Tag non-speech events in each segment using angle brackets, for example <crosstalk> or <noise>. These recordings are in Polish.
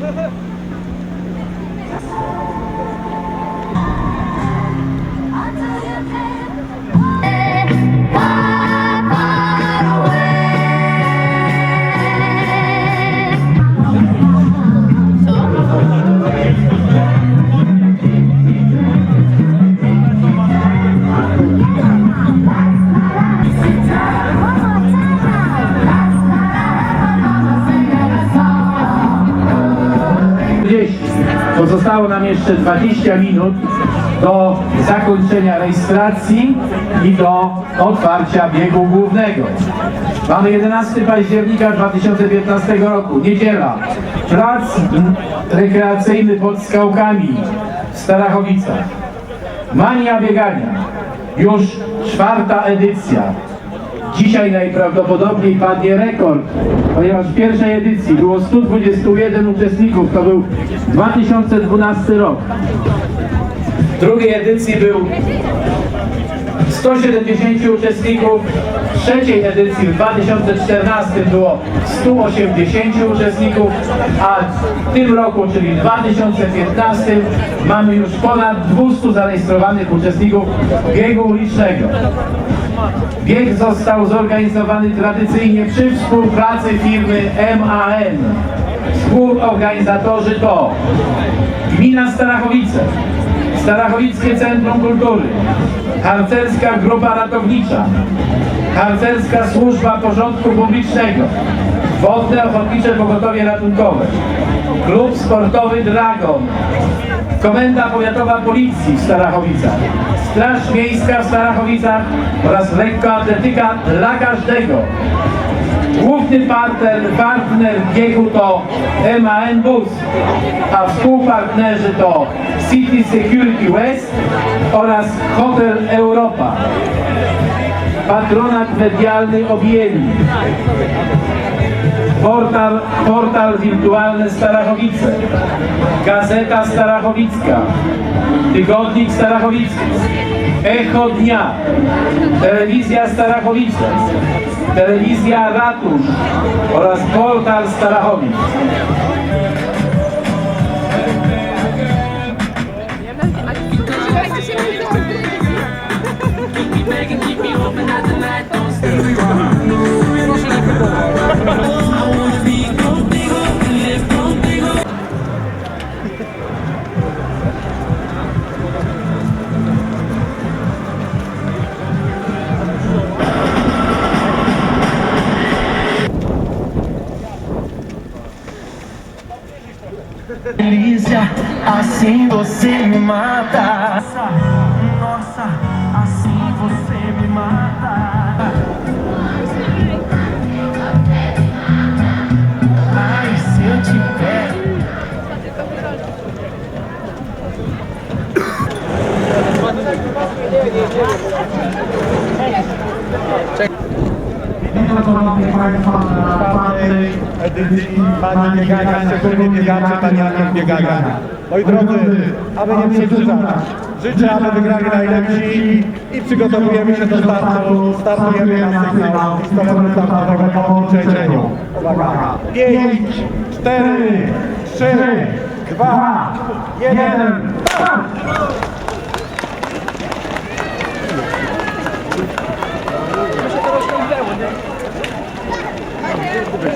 Thank <laughs> you. Pozostało nam jeszcze 20 minut do zakończenia rejestracji i do otwarcia biegu głównego. Mamy 11 października 2015 roku, niedziela. Plac rekreacyjny pod Skałkami w Starachowicach. Mania biegania. Już czwarta edycja. Dzisiaj najprawdopodobniej padnie rekord, ponieważ w pierwszej edycji było 121 uczestników, to był 2012 rok. W drugiej edycji był 170 uczestników, w trzeciej edycji w 2014 było 180 uczestników, a w tym roku, czyli w 2015 mamy już ponad 200 zarejestrowanych uczestników biegu ulicznego. Bieg został zorganizowany tradycyjnie przy współpracy firmy MAN. Współorganizatorzy to Gmina Starachowice, Starachowickie Centrum Kultury, Harcerska Grupa Ratownicza, Harcerska Służba Porządku Publicznego, Wodne Ochotnicze Pogotowie Ratunkowe, Klub Sportowy Dragon, Komenda Powiatowa Policji w Starachowicach, Straż Miejska w Starachowicach oraz lekkoatletyka dla każdego. Główny partner, partner biegu to MAN Bus, a współpartnerzy to City Security West oraz Hotel Europa. Patronat medialny objęli portal, portal wirtualny Starachowice, Gazeta Starachowicka, Tygodnik Starachowicki, Echo Dnia, Telewizja Starachowice, Telewizja Ratusz oraz portal Starachowic. Delícia, assim você me mata. Nossa, assim você me mata. Ai, se eu. Witam ponownie Na czwartej edycji Pani Biegania, szczególnie biegaczy Taniaków Biegania. Moi drodzy, aby nie przedłużać, życzę, aby wygrali najlepsi i przygotowujemy się do startu. Startujemy na sygnał pistoletu startowego po odliczeniu. Uwaga! 5, 4, 3, 2, 1, start! 이제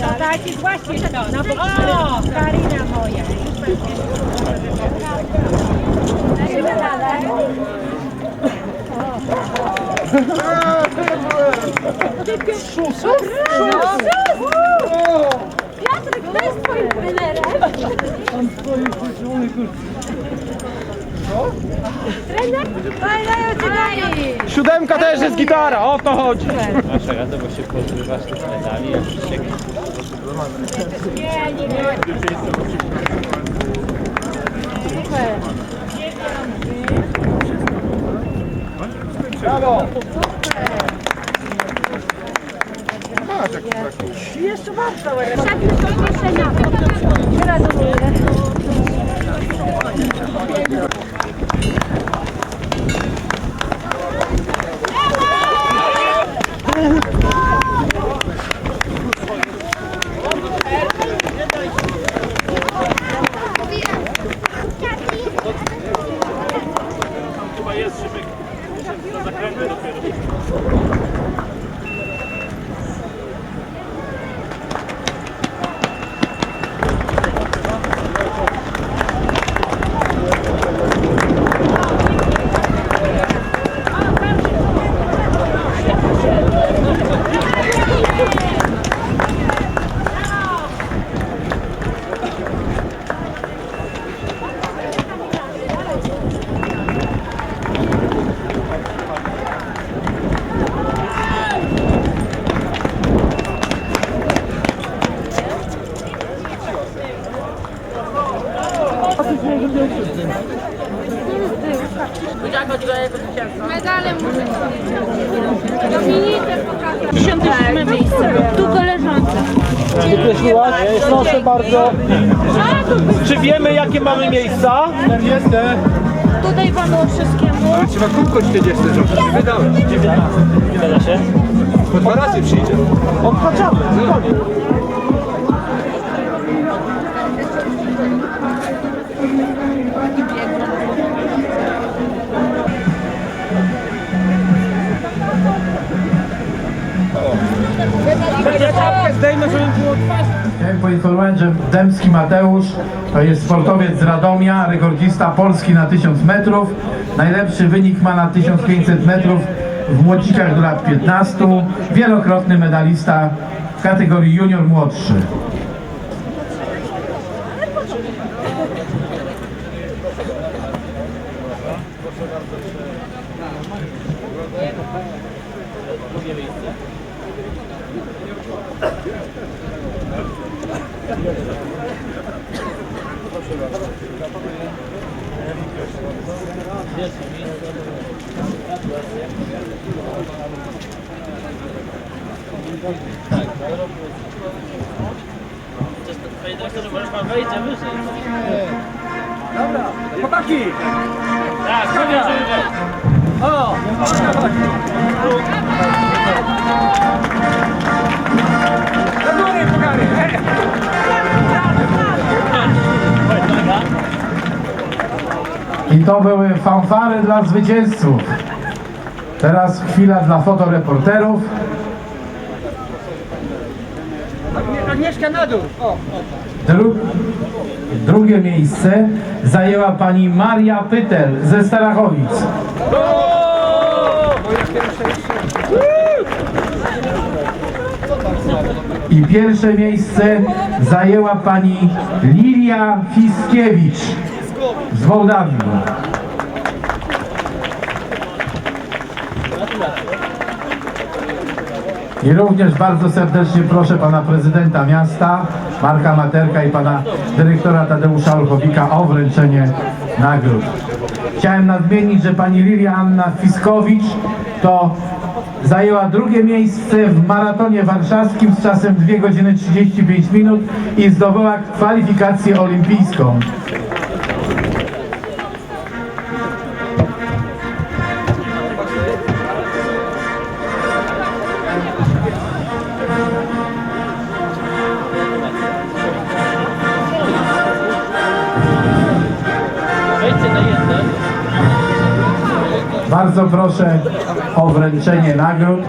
No tak, jest właśnie to. No bo o, Karina moja. Dalej. Piotrek, kto jest twoim trenerem? Trener? Fajna ocenianie. Siódemka też jest gitara, o to chodzi. Masz radę, bo się pozbywasz tych medali, a się Nie, nie, nie. Brawo. Szabiu, to jeszcze na to. Gratuluję. Yeah. Wykreśliłaś? Proszę bardzo. Czy wiemy jakie mamy miejsca? Jestem. tutaj panu wszystkiemu. Trzeba kółko 40 zrobić. Wydałem. Zgadza się? Po dwa razy przyjdzie. Odpaczamy. Koniec. Chciałem poinformować, że Dębski Mateusz to jest sportowiec z Radomia, rekordzista Polski na 1000 metrów. Najlepszy wynik ma na 1500 metrów w młodzikach do lat 15. Wielokrotny medalista w kategorii junior młodszy. Panie doktorze, może pan wejdzie wyżej. Chłopaki! Tak, chodź, żeby wejść. O! Do to były fanfary dla zwycięzców. Teraz chwila dla fotoreporterów. Agnieszka na dół! Dru drugie miejsce zajęła pani Maria Pytel ze Starachowic. I pierwsze miejsce zajęła pani Lilia Fiskiewicz z Mołdawii. I również bardzo serdecznie proszę pana prezydenta miasta, Marka Materka i pana dyrektora Tadeusza Olchowika o wręczenie nagród. Chciałem nadmienić, że pani Lilia Anna Fiskowicz to zajęła drugie miejsce w maratonie warszawskim z czasem 2 godziny 35 minut i zdobyła kwalifikację olimpijską. Bardzo proszę o wręczenie nagród.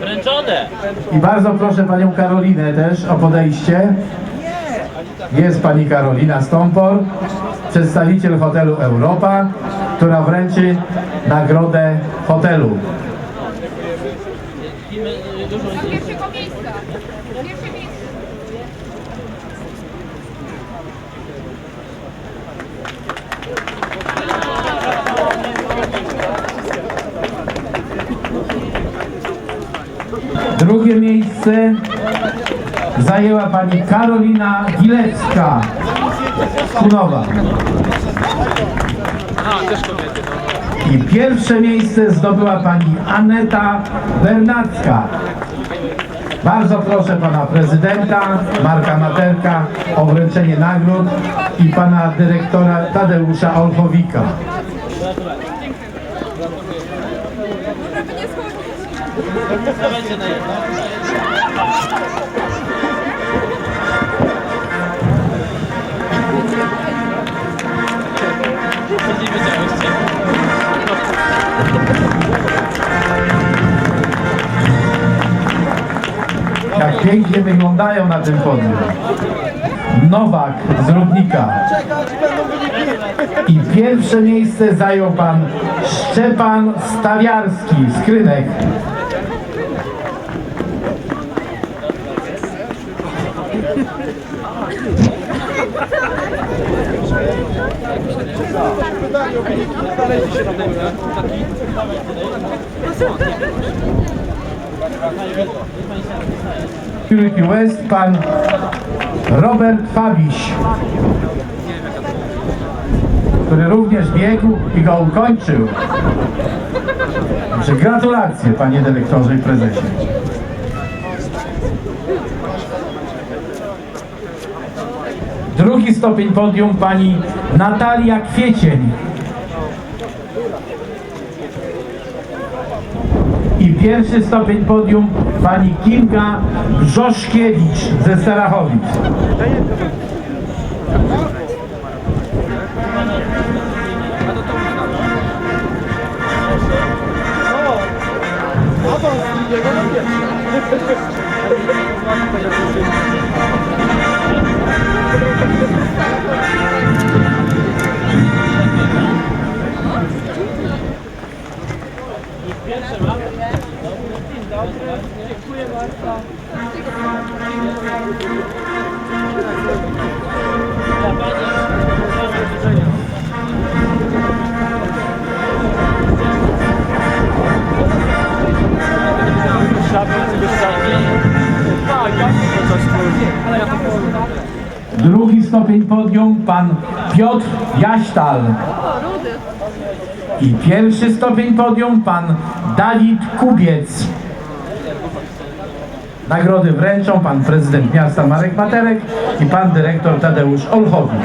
Wręczone. I bardzo proszę panią Karolinę też o podejście. Jest pani Karolina Stąpor, przedstawiciel hotelu Europa, która wręczy nagrodę hotelu. Widzimy y, dużo Pierwszego miejsca. Pierwsze miejsce. Drugie miejsce zajęła pani Karolina Gilecka Kunowa. I pierwsze miejsce zdobyła pani Aneta Bernacka. Bardzo proszę pana prezydenta Marka Materka o wręczenie nagród i pana dyrektora Tadeusza Olchowika. Na jedno. Jak pięknie wyglądają na tym podium. Nowak z Rudnika. I pierwsze miejsce zajął pan Szczepan Stawiarski z Krynek. Security West pan Robert Fabiś, który również biegł i go ukończył. Także gratulacje panie dyrektorze i prezesie. Drugi stopień podium pani Natalia Kwiecień. I pierwszy stopień podium pani Kinga Grzoszkiewicz ze Starachowic. <laughs> Drugi stopień podium pan Piotr Jaśtal. I pierwszy stopień podium pan Dawid Kubiec. Nagrody wręczą pan prezydent miasta Marek Materek i pan dyrektor Tadeusz Olchowik.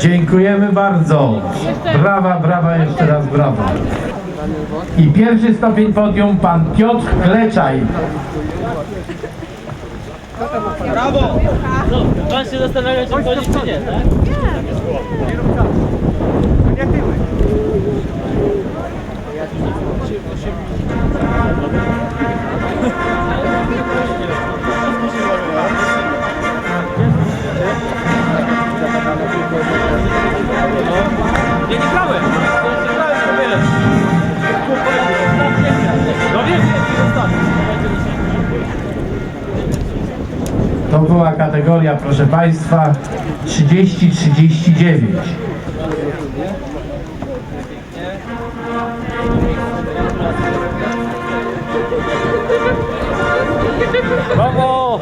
Dziękujemy bardzo. Brawa, brawa, jeszcze raz brawa. I pierwszy stopień podium pan Piotr Kleczaj. No, pan się zastanawia, czy wchodzić, czy nie, tak? proszę Państwa, 30-39. Brawo!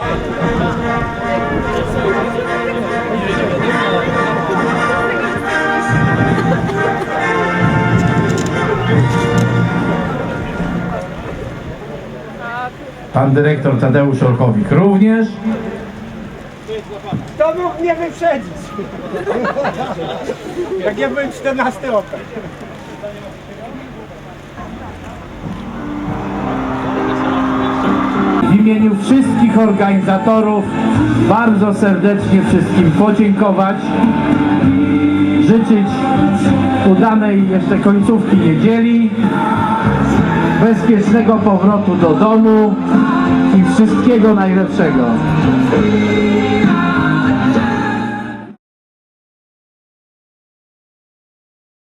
Pan dyrektor Tadeusz Orkowik również. To mógł mnie wyprzedzić. Jak ja byłem 14 Opel. W imieniu wszystkich organizatorów bardzo serdecznie wszystkim podziękować, życzyć udanej jeszcze końcówki niedzieli, bezpiecznego powrotu do domu i wszystkiego najlepszego.